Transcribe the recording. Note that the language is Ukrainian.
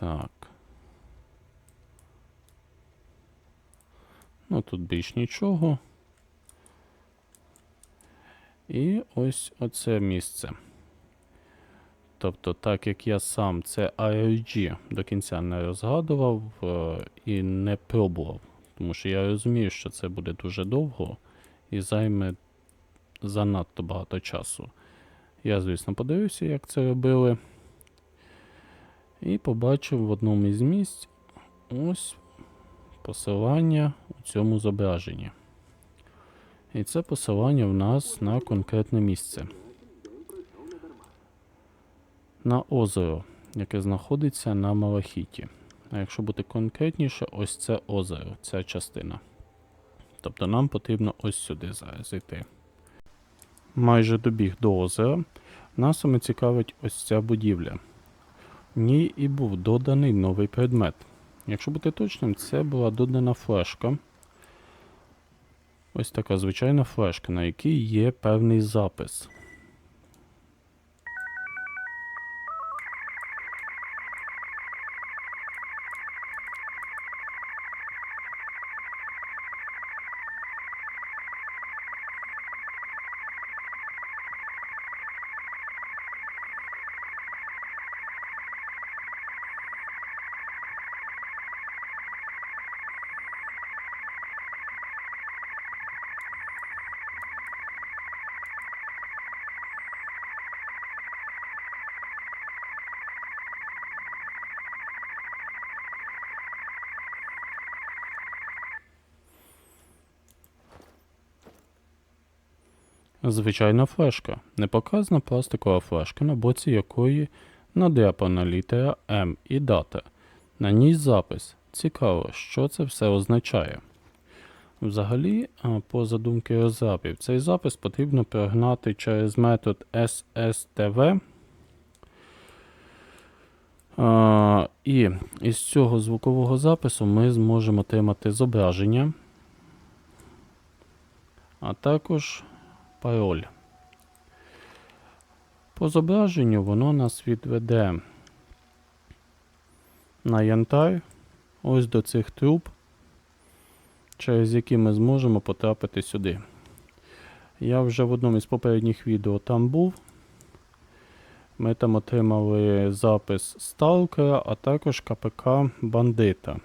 Так. Ну, тут більш нічого. І ось оце місце. Тобто, так як я сам це IRG до кінця не розгадував е, і не пробував. Тому що я розумію, що це буде дуже довго і займе занадто багато часу. Я, звісно, подивився, як це робили. І побачив в одному із місць ось посилання у цьому зображенні. І це посилання в нас на конкретне місце. На озеро, яке знаходиться на Малахіті. А якщо бути конкретніше, ось це озеро, ця частина. Тобто нам потрібно ось сюди зараз йти. Майже добіг до озера. Нас саме цікавить ось ця будівля. Ній і був доданий новий предмет. Якщо бути точним, це була додана флешка. Ось така звичайна флешка, на якій є певний запис. Звичайна флешка. Непоказана пластикова флешка, на боці якої надряпана літера М і дата. На ній запис. Цікаво, що це все означає. Взагалі, по задумки розрабів, цей запис потрібно прогнати через метод SSTV. А, і із цього звукового запису ми зможемо отримати зображення, а також пароль. По зображенню воно нас відведе на янтар, ось до цих труб, через які ми зможемо потрапити сюди. Я вже в одному із попередніх відео там був. Ми там отримали запис Сталкера, а також КПК Бандита.